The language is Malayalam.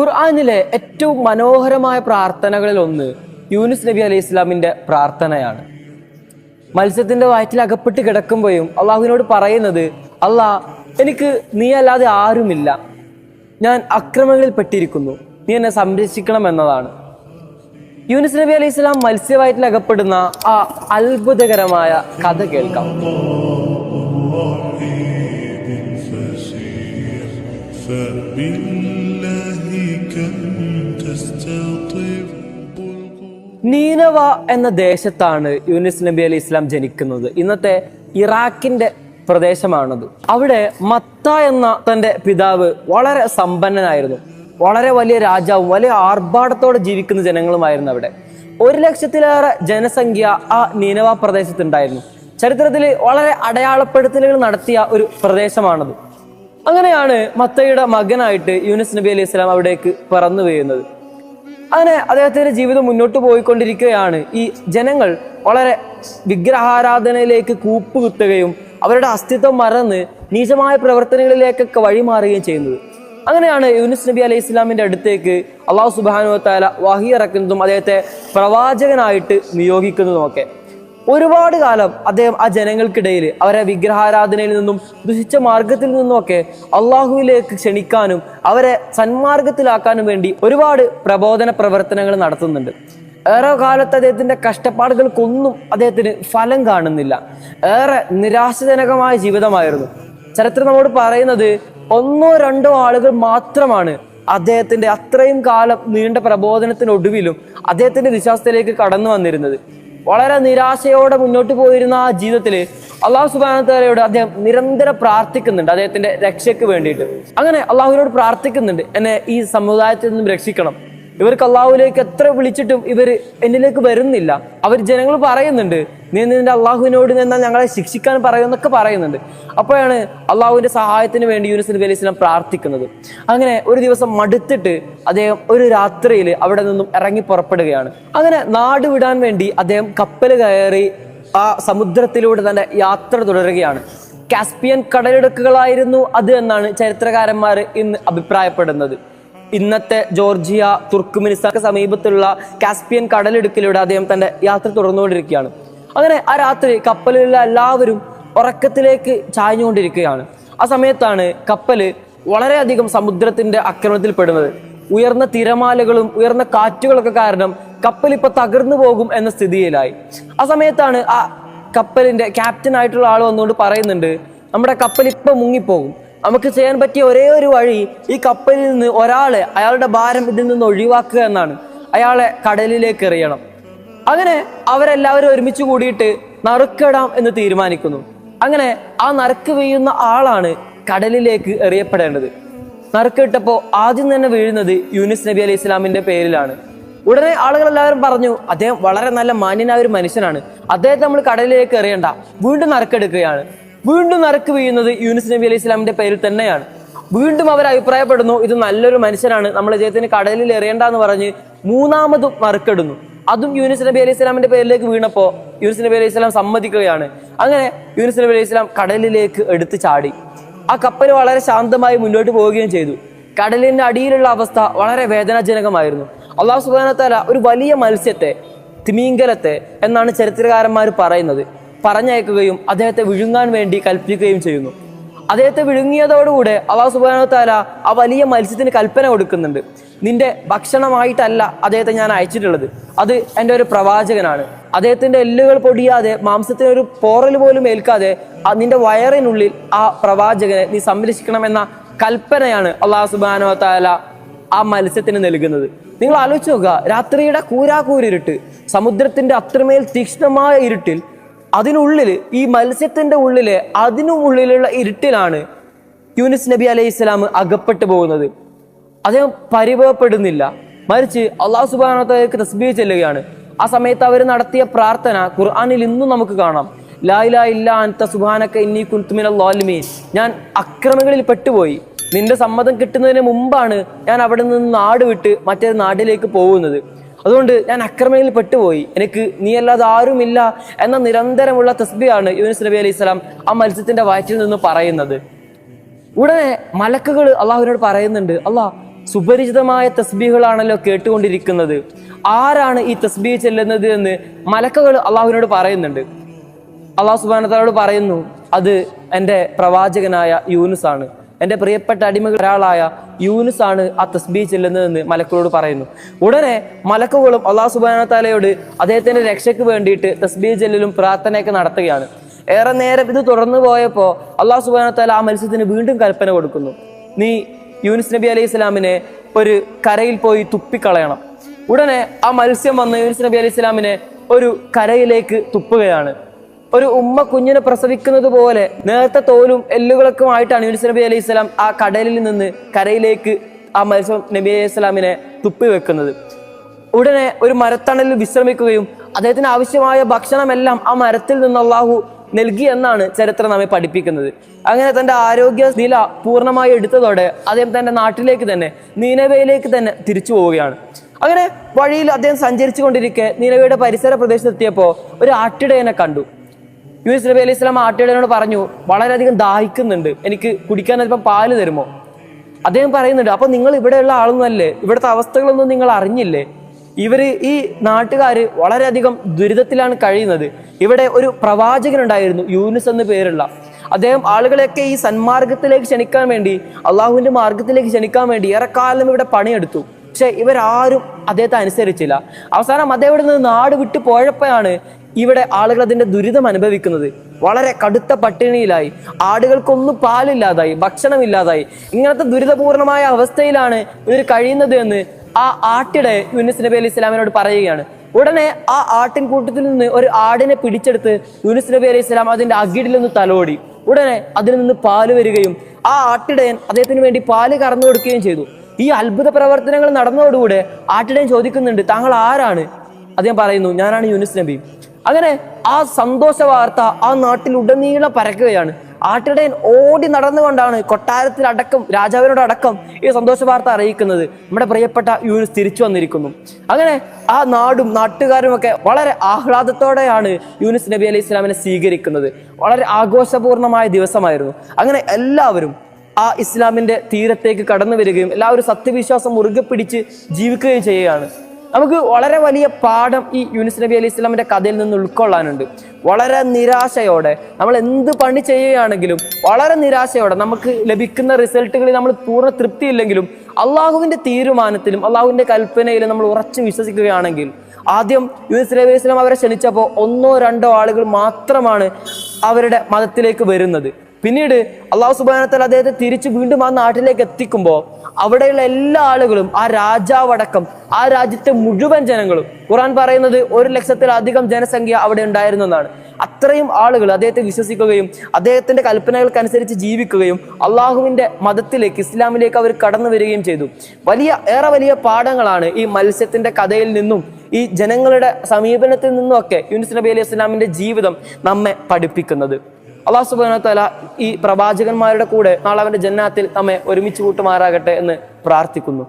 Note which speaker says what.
Speaker 1: ഖുർആനിലെ ഏറ്റവും മനോഹരമായ പ്രാർത്ഥനകളിൽ ഒന്ന് യൂനുസ് നബി അലൈഹി ഇസ്ലാമിന്റെ പ്രാർത്ഥനയാണ് മത്സ്യത്തിന്റെ വയറ്റിൽ അകപ്പെട്ട് കിടക്കുമ്പോഴും അള്ളാഹുവിനോട് പറയുന്നത് അള്ളാ എനിക്ക് നീ അല്ലാതെ ആരുമില്ല ഞാൻ അക്രമങ്ങളിൽ പെട്ടിരിക്കുന്നു നീ എന്നെ സംരക്ഷിക്കണം എന്നതാണ് യൂനുസ് നബി അലൈഹി ഇസ്ലാം മത്സ്യവയറ്റിൽ അകപ്പെടുന്ന ആ അത്ഭുതകരമായ കഥ കേൾക്കാം
Speaker 2: فبالله كم تستطب
Speaker 1: നീനവ എന്ന ദേശത്താണ് യൂനിസ് നബി അലി ഇസ്ലാം ജനിക്കുന്നത്. ഇന്നത്തെ ഇറാഖിന്റെ പ്രദേശമാണത്. അവിടെ മത്ത എന്ന തന്റെ പിതാവ് വളരെ സമ്പന്നനായിരുന്നു. വളരെ വലിയ രാജാവും വലിയ ആർഭാടത്തോടെ ജീവിക്കുന്ന ജനങ്ങളുമായിരുന്നു അവിടെ. ഒരു ലക്ഷത്തിലേറെ ജനസംഖ്യ ആ നീനവ പ്രദേശത്തുണ്ടായിരുന്നു. ചരിത്രത്തിൽ വളരെ അടയാളപ്പെടുത്തലുകൾ നടത്തിയ ഒരു പ്രദേശമാണത്. അങ്ങനെയാണ് മത്തയുടെ മകനായിട്ട് യൂനിസ് നബി അലൈഹി ഇസ്ലാം അവിടേക്ക് പറന്നു വീഴുന്നത്. അങ്ങനെ അദ്ദേഹത്തിന്റെ ജീവിതം മുന്നോട്ട് പോയിക്കൊണ്ടിരിക്കുകയാണ്. ഈ ജനങ്ങൾ വളരെ വിഗ്രഹാരാധനയിലേക്ക് കൂപ്പുകുത്തുകയും അവരുടെ അസ്തിത്വം മറന്ന് നീചമായ പ്രവർത്തനങ്ങളിലേക്കൊക്കെ വഴിമാറുകയും ചെയ്യുന്നത്. അങ്ങനെയാണ് യൂനുസ് നബി അലൈഹി ഇസ്ലാമിന്റെ അടുത്തേക്ക് അള്ളാഹു സുബാനു വാഹി ഇറക്കുന്നതും അദ്ദേഹത്തെ പ്രവാചകനായിട്ട് നിയോഗിക്കുന്നതും ഒക്കെ ഒരുപാട് കാലം അദ്ദേഹം ആ ജനങ്ങൾക്കിടയിൽ അവരെ വിഗ്രഹാരാധനയിൽ നിന്നും ദുഷിച്ച മാർഗത്തിൽ നിന്നുമൊക്കെ അള്ളാഹുവിലേക്ക് ക്ഷണിക്കാനും അവരെ സന്മാർഗത്തിലാക്കാനും വേണ്ടി ഒരുപാട് പ്രബോധന പ്രവർത്തനങ്ങൾ നടത്തുന്നുണ്ട്. ഏറെ കാലത്ത് അദ്ദേഹത്തിന്റെ കഷ്ടപ്പാടുകൾക്കൊന്നും അദ്ദേഹത്തിന് ഫലം കാണുന്നില്ല. ഏറെ നിരാശജനകമായ ജീവിതമായിരുന്നു. ചരിത്രം നമ്മോട് പറയുന്നത് ഒന്നോ രണ്ടോ ആളുകൾ മാത്രമാണ് അദ്ദേഹത്തിന്റെ അത്രയും കാലം നീണ്ട പ്രബോധനത്തിനൊടുവിലും അദ്ദേഹത്തിന്റെ വിശ്വാസത്തിലേക്ക് കടന്നു വന്നിരുന്നത്. വളരെ നിരാശയോടെ മുന്നോട്ട് പോയിരുന്ന ആ ജീവിതത്തിൽ അള്ളാഹു സുബാനത്തോട് അദ്ദേഹം നിരന്തരം പ്രാർത്ഥിക്കുന്നുണ്ട് അദ്ദേഹത്തിന്റെ രക്ഷയ്ക്ക് വേണ്ടിയിട്ട്. അങ്ങനെ അള്ളാഹുവിനോട് പ്രാർത്ഥിക്കുന്നുണ്ട് എന്നെ ഈ സമുദായത്തിൽ നിന്നും രക്ഷിക്കണം. ഇവർക്ക് അള്ളാഹുലേക്ക് എത്ര വിളിച്ചിട്ടും ഇവർ എന്നിലേക്ക് വരുന്നില്ല. അവർ ജനങ്ങൾ പറയുന്നുണ്ട് നീ നിന്റെ അള്ളാഹുവിനോട് നിന്നാൽ ഞങ്ങളെ ശിക്ഷിക്കാൻ പറയുമെന്നൊക്കെ പറയുന്നുണ്ട്. അപ്പോഴാണ് അള്ളാഹുവിന്റെ സഹായത്തിന് വേണ്ടി യൂനിസ് നബി അലൈഹി പ്രാർത്ഥിക്കുന്നത്. അങ്ങനെ ഒരു ദിവസം മടുത്തിട്ട് അദ്ദേഹം ഒരു രാത്രിയിൽ അവിടെ നിന്നും ഇറങ്ങി പുറപ്പെടുകയാണ്. അങ്ങനെ നാട് വിടാൻ വേണ്ടി അദ്ദേഹം കപ്പൽ കയറി ആ സമുദ്രത്തിലൂടെ തന്നെ യാത്ര തുടരുകയാണ്. കാസ്പിയൻ കടലിടുക്കുകളായിരുന്നു അത് എന്നാണ് ചരിത്രകാരന്മാർ ഇന്ന് അഭിപ്രായപ്പെടുന്നത്. ഇന്നത്തെ ജോർജിയ തുർക്കുമിനിസ്ഥാൻ സമീപത്തുള്ള കാസ്പിയൻ കടലിടുക്കിലൂടെ അദ്ദേഹം തന്റെ യാത്ര തുടർന്നുകൊണ്ടിരിക്കുകയാണ്. അങ്ങനെ ആ രാത്രി കപ്പലിലുള്ള എല്ലാവരും ഉറക്കത്തിലേക്ക് ചായഞ്ഞുകൊണ്ടിരിക്കുകയാണ് ആ സമയത്താണ് കപ്പൽ വളരെയധികം സമുദ്രത്തിന്റെ ആക്രമണത്തിൽ പെടുന്നത് ഉയർന്ന തിരമാലകളും ഉയർന്ന കാറ്റുകളൊക്കെ കാരണം കപ്പൽ ഇപ്പൊ തകർന്നു പോകും എന്ന സ്ഥിതിയിലായി. ആ സമയത്താണ് ആ കപ്പലിന്റെ ക്യാപ്റ്റൻ ആയിട്ടുള്ള ആൾ വന്നുകൊണ്ട് പറയുന്നുണ്ട് നമ്മുടെ കപ്പൽ ഇപ്പൊ മുങ്ങിപ്പോകും. നമുക്ക് ചെയ്യാൻ പറ്റിയ ഒരേ ഒരു വഴി ഈ കപ്പലിൽ നിന്ന് ഒരാളെ അയാളുടെ ഭാരം ഇതിൽ നിന്ന് ഒഴിവാക്കുക എന്നാണ്. അയാളെ കടലിലേക്ക് എറിയണം. അങ്ങനെ അവരെല്ലാവരും ഒരുമിച്ച് കൂടിയിട്ട് നറുക്കിടാം എന്ന് തീരുമാനിക്കുന്നു. അങ്ങനെ ആ നറുക്ക് വീഴുന്ന ആളാണ് കടലിലേക്ക് എറിയപ്പെടേണ്ടത്. നറുക്കിട്ടപ്പോൾ ആദ്യം തന്നെ വീഴുന്നത് യൂനിസ് നബി അലൈഹി ഇസ്ലാമിന്റെ പേരിലാണ്. ഉടനെ ആളുകൾ എല്ലാവരും പറഞ്ഞു അദ്ദേഹം വളരെ നല്ല മാന്യനായ ഒരു മനുഷ്യനാണ്. അദ്ദേഹത്തെ നമ്മൾ കടലിലേക്ക് എറിയണ്ട. വീണ്ടും നറുക്കെടുക്കുകയാണ്. വീണ്ടും നറുക്ക് വീഴുന്നത് യൂനിസ് നബി അലൈഹി ഇസ്ലാമിന്റെ പേരിൽ തന്നെയാണ്. വീണ്ടും അവർ അഭിപ്രായപ്പെടുന്നു ഇത് നല്ലൊരു മനുഷ്യനാണ്. നമ്മൾ ഇദ്ദേഹത്തിന് കടലിൽ എറിയണ്ട എന്ന് പറഞ്ഞ് മൂന്നാമതും നറുക്കെടുന്നു. അതും യൂനിസ് നബി അലൈഹി സ്വലാമിന്റെ പേരിലേക്ക് വീണപ്പോ യൂനിസ് നബി അലൈഹി സ്വലാം സമ്മതിക്കുകയാണ്. അങ്ങനെ യൂനിസ് നബി അലൈഹി സ്വലാം കടലിലേക്ക് എടുത്തു ചാടി. ആ കപ്പൽ വളരെ ശാന്തമായി മുന്നോട്ട് പോവുകയും ചെയ്തു. കടലിന്റെ അടിയിലുള്ള അവസ്ഥ വളരെ വേദനാജനകമായിരുന്നു. അള്ളാഹു സുബാനത്താല ഒരു വലിയ മത്സ്യത്തെ തിമീങ്കലത്തെ എന്നാണ് ചരിത്രകാരന്മാർ പറയുന്നത്. പറഞ്ഞയക്കുകയും അദ്ദേഹത്തെ വിഴുങ്ങാൻ വേണ്ടി കൽപ്പിക്കുകയും ചെയ്യുന്നു. അദ്ദേഹത്തെ വിഴുങ്ങിയതോടുകൂടെ അള്ളാഹു സുബാനോ താല ആ വലിയ മത്സ്യത്തിന് കൽപ്പന കൊടുക്കുന്നുണ്ട്. നിന്റെ ഭക്ഷണമായിട്ടല്ല അദ്ദേഹത്തെ ഞാൻ അയച്ചിട്ടുള്ളത്. അത് എന്റെ ഒരു പ്രവാചകനാണ്. അദ്ദേഹത്തിന്റെ എല്ലുകൾ പൊടിയാതെ മാംസത്തിന് ഒരു പോറൽ പോലും ഏൽക്കാതെ നിന്റെ വയറിനുള്ളിൽ ആ പ്രവാചകനെ നീ സംരക്ഷിക്കണമെന്ന കൽപ്പനയാണ് അള്ളാഹു സുബാനോ താല ആ മത്സ്യത്തിന് നൽകുന്നത്. നിങ്ങൾ ആലോചിച്ച് നോക്കുക രാത്രിയുടെ കൂരാകൂരിരുട്ട് സമുദ്രത്തിന്റെ അത്രമേൽ തീക്ഷ്ണമായ ഇരുട്ടിൽ അതിനുള്ളിൽ ഈ മത്സ്യത്തിന്റെ ഉള്ളിൽ അതിനും ഉള്ളിലുള്ള ഇരുട്ടിലാണ് യൂനിസ് നബി അലൈഹി ഇസ്ലാം അകപ്പെട്ടു പോകുന്നത്. അദ്ദേഹം പരിഭവപ്പെടുന്നില്ല. മറിച്ച് അള്ളാഹു സുബാനത്തേക്ക് തസ്ബീഹ് ചെല്ലുകയാണ്. ആ സമയത്ത് അവർ നടത്തിയ പ്രാർത്ഥന ഖുർആാനിൽ ഇന്നും നമുക്ക് കാണാം. ലായിലാ ഇല്ല അൻത സുബാനക്ക ഇന്നി കുൽത്തുമിന ലോലിമീൻ. ഞാൻ അക്രമങ്ങളിൽ പെട്ടുപോയി. നിന്റെ സമ്മതം കിട്ടുന്നതിന് മുമ്പാണ് ഞാൻ അവിടെ നിന്ന് നാട് വിട്ട് മറ്റേ നാട്ടിലേക്ക് പോകുന്നത്. അതുകൊണ്ട് ഞാൻ അക്രമയിൽ പെട്ടുപോയി. എനിക്ക് നീ അല്ലാതെ ആരുമില്ല എന്ന നിരന്തരമുള്ള തസ്ബിയാണ് യൂനിസ് നബി അലൈഹി സ്വലാം ആ മത്സ്യത്തിന്റെ വയറ്റിൽ നിന്ന് പറയുന്നത്. ഉടനെ മലക്കുകൾ അള്ളാഹുവിനോട് പറയുന്നുണ്ട് അള്ളാഹ് സുപരിചിതമായ തസ്ബീഹുകളാണല്ലോ കേട്ടുകൊണ്ടിരിക്കുന്നത്. ആരാണ് ഈ തസ്ബീഹ് ചെല്ലുന്നത് എന്ന് മലക്കുകൾ അള്ളാഹുവിനോട് പറയുന്നുണ്ട്. അള്ളാഹു സുബാനത്തോട് പറയുന്നു അത് എന്റെ പ്രവാചകനായ യൂനുസ് ആണ് എന്റെ പ്രിയപ്പെട്ട അടിമകൾ ഒരാളായ യൂനുസ് ആണ് ആ തസ്ബീ ചെല്ലുന്നതെന്ന് മലക്കുകളോട് പറയുന്നു. ഉടനെ മലക്കുകളും അള്ളാഹു സുബാന താലയോട് അദ്ദേഹത്തിന്റെ രക്ഷയ്ക്ക് വേണ്ടിയിട്ട് തസ്ബീ ചെല്ലലും പ്രാർത്ഥനയൊക്കെ നടത്തുകയാണ്. ഏറെ നേരം ഇത് തുടർന്നു പോയപ്പോൾ അള്ളാഹു സുബാന താല ആ മത്സ്യത്തിന് വീണ്ടും കൽപ്പന കൊടുക്കുന്നു. നീ യൂനുസ് നബി അലൈഹി സ്വലാമിനെ ഒരു കരയിൽ പോയി തുപ്പിക്കളയണം. ഉടനെ ആ മത്സ്യം വന്ന് യൂനുസ് നബി അലൈഹി സ്വലാമിനെ ഒരു കരയിലേക്ക് തുപ്പുകയാണ്. ഒരു ഉമ്മ കുഞ്ഞിനെ പ്രസവിക്കുന്നത് പോലെ നേരത്തെ തോലും എല്ലുകളൊക്കെയുമായിട്ടാണ് യൂനിസ് നബി അലൈഹി സ്വലാം ആ കടലിൽ നിന്ന് കരയിലേക്ക് ആ മത്സ്യം നബി അലൈഹി സ്വലാമിനെ തുപ്പി വെക്കുന്നത്. ഉടനെ ഒരു മരത്തണലിൽ വിശ്രമിക്കുകയും അദ്ദേഹത്തിന് ആവശ്യമായ ഭക്ഷണമെല്ലാം ആ മരത്തിൽ നിന്ന് അള്ളാഹു നൽകി എന്നാണ് ചരിത്രം നമ്മെ പഠിപ്പിക്കുന്നത്. അങ്ങനെ തന്റെ ആരോഗ്യ നില പൂർണമായി എടുത്തതോടെ അദ്ദേഹം തന്റെ നാട്ടിലേക്ക് തന്നെ നീനവയിലേക്ക് തന്നെ തിരിച്ചു പോവുകയാണ്. അങ്ങനെ വഴിയിൽ അദ്ദേഹം സഞ്ചരിച്ചു കൊണ്ടിരിക്കെ നീനവയുടെ പരിസര പ്രദേശത്തെത്തിയപ്പോൾ ഒരു ആട്ടിടയനെ കണ്ടു. യൂനിസ് നബി അലൈഹി സ്വലാം ആട്ടിയോടനോട് പറഞ്ഞു വളരെയധികം ദാഹിക്കുന്നുണ്ട്. എനിക്ക് കുടിക്കാൻ അല്പം പാൽ തരുമോ? അദ്ദേഹം പറയുന്നുണ്ട് അപ്പൊ നിങ്ങൾ ഇവിടെയുള്ള ആളൊന്നല്ലേ ഇവിടുത്തെ അവസ്ഥകളൊന്നും നിങ്ങൾ അറിഞ്ഞില്ലേ? ഇവർ ഈ നാട്ടുകാർ വളരെയധികം ദുരിതത്തിലാണ് കഴിയുന്നത്. ഇവിടെ ഒരു പ്രവാചകനുണ്ടായിരുന്നു യൂനുസ് എന്ന് പേരുള്ള. അദ്ദേഹം ആളുകളെയൊക്കെ ഈ സന്മാർഗത്തിലേക്ക് ക്ഷണിക്കാൻ വേണ്ടി അള്ളാഹുവിന്റെ മാർഗത്തിലേക്ക് ക്ഷണിക്കാൻ വേണ്ടി ഏറെക്കാലം ഇവിടെ പണിയെടുത്തു. പക്ഷെ ഇവരാരും അദ്ദേഹത്തെ അനുസരിച്ചില്ല. അവസാനം അദ്ദേഹം ഇവിടെ നിന്ന് നാട് വിട്ടു പോയപ്പോഴാണ് ഇവിടെ ആളുകൾ അതിന്റെ ദുരിതം അനുഭവിക്കുന്നത്. വളരെ കടുത്ത പട്ടിണിയിലായി. ആടുകൾക്കൊന്നും പാലില്ലാതായി ഭക്ഷണമില്ലാതായി. ഇങ്ങനത്തെ ദുരിതപൂർണമായ അവസ്ഥയിലാണ് ഇവർ കഴിയുന്നത് എന്ന് ആ ആട്ടിടെ യൂനിസ് നബി അലൈഹി ഇസ്ലാമിനോട് പറയുകയാണ്. ഉടനെ ആ ആട്ടിൻ കൂട്ടത്തിൽ നിന്ന് ഒരു ആടിനെ പിടിച്ചെടുത്ത് യൂനിസ് നബി അലൈഹി ഇസ്ലാം അതിന്റെ അകിടിൽ നിന്ന് തലോടി. ഉടനെ അതിൽ നിന്ന് പാൽ വരികയും ആ ആട്ടിടയൻ അദ്ദേഹത്തിന് വേണ്ടി പാൽ കറന്നു കൊടുക്കുകയും ചെയ്തു. ഈ അത്ഭുത പ്രവർത്തനങ്ങൾ നടന്നതോടുകൂടെ ആട്ടിടയൻ ചോദിക്കുന്നുണ്ട് താങ്കൾ ആരാണ്? അദ്ദേഹം പറയുന്നു ഞാനാണ് യൂനിസ് നബി. അങ്ങനെ ആ സന്തോഷ വാർത്ത ആ നാട്ടിൽ ഉടനീളം പരക്കുകയാണ്. ആട്ടിടയൻ ഓടി നടന്നുകൊണ്ടാണ് കൊട്ടാരത്തിൽ അടക്കം രാജാവിനോട് അടക്കം ഈ സന്തോഷ വാർത്ത അറിയിക്കുന്നത്. നമ്മുടെ പ്രിയപ്പെട്ട യൂനിസ് തിരിച്ചു വന്നിരിക്കുന്നു. അങ്ങനെ ആ നാടും നാട്ടുകാരും ഒക്കെ വളരെ ആഹ്ലാദത്തോടെയാണ് യൂനിസ് നബി അലൈഹി ഇസ്ലാമിനെ സ്വീകരിക്കുന്നത്. വളരെ ആഘോഷപൂർണമായ ദിവസമായിരുന്നു. അങ്ങനെ എല്ലാവരും ആ ഇസ്ലാമിന്റെ തീരത്തേക്ക് കടന്നു വരികയും എല്ലാവരും സത്യവിശ്വാസം മുറുകെ പിടിച്ച് ജീവിക്കുകയും ചെയ്യുകയാണ്. നമുക്ക് വളരെ വലിയ പാഠം ഈ യൂനിസ് നബി അലൈഹി ഇസ്ലാമിന്റെ കഥയിൽ നിന്ന് ഉൾക്കൊള്ളാനുണ്ട്. വളരെ നിരാശയോടെ നമ്മൾ എന്ത് പണി ചെയ്യുകയാണെങ്കിലും വളരെ നിരാശയോടെ നമുക്ക് ലഭിക്കുന്ന റിസൾട്ടുകളിൽ നമ്മൾ പൂർണ തൃപ്തിയില്ലെങ്കിലും അള്ളാഹുവിന്റെ തീരുമാനത്തിലും അള്ളാഹുവിന്റെ കൽപ്പനയിലും നമ്മൾ ഉറച്ചു വിശ്വസിക്കുകയാണെങ്കിൽ ആദ്യം യൂനിസ് നബി ഇസ്ലാം അവരെ ക്ഷണിച്ചപ്പോൾ ഒന്നോ രണ്ടോ ആളുകൾ മാത്രമാണ് അവരുടെ മതത്തിലേക്ക് വരുന്നത്. പിന്നീട് അള്ളാഹു സുബാനത്തൽ അദ്ദേഹത്തെ തിരിച്ച് വീണ്ടും ആ നാട്ടിലേക്ക് എത്തിക്കുമ്പോൾ അവിടെയുള്ള എല്ലാ ആളുകളും ആ രാജാവടക്കം ആ രാജ്യത്തെ മുഴുവൻ ജനങ്ങളും ഖുറാൻ പറയുന്നത് ഒരു ലക്ഷത്തിലധികം ജനസംഖ്യ അവിടെ ഉണ്ടായിരുന്നു എന്നാണ്. അത്രയും ആളുകൾ അദ്ദേഹത്തെ വിശ്വസിക്കുകയും അദ്ദേഹത്തിന്റെ കൽപ്പനകൾക്കനുസരിച്ച് ജീവിക്കുകയും അള്ളാഹുവിന്റെ മതത്തിലേക്ക് ഇസ്ലാമിലേക്ക് അവർ കടന്നു വരികയും ചെയ്തു. വലിയ ഏറെ വലിയ പാഠങ്ങളാണ് ഈ മത്സ്യത്തിന്റെ കഥയിൽ നിന്നും ഈ ജനങ്ങളുടെ സമീപനത്തിൽ നിന്നുമൊക്കെ യൂനിസ് നബി അലൈഹി ഇസ്ലാമിന്റെ ജീവിതം നമ്മെ പഠിപ്പിക്കുന്നത്. അള്ളാഹു സുബാന തല ഈ പ്രവാചകന്മാരുടെ കൂടെ നാളെ അവന്റെ ജന്നാത്തിൽ നമ്മെ ഒരുമിച്ച് കൂട്ടുമാറാകട്ടെ എന്ന് പ്രാർത്ഥിക്കുന്നു.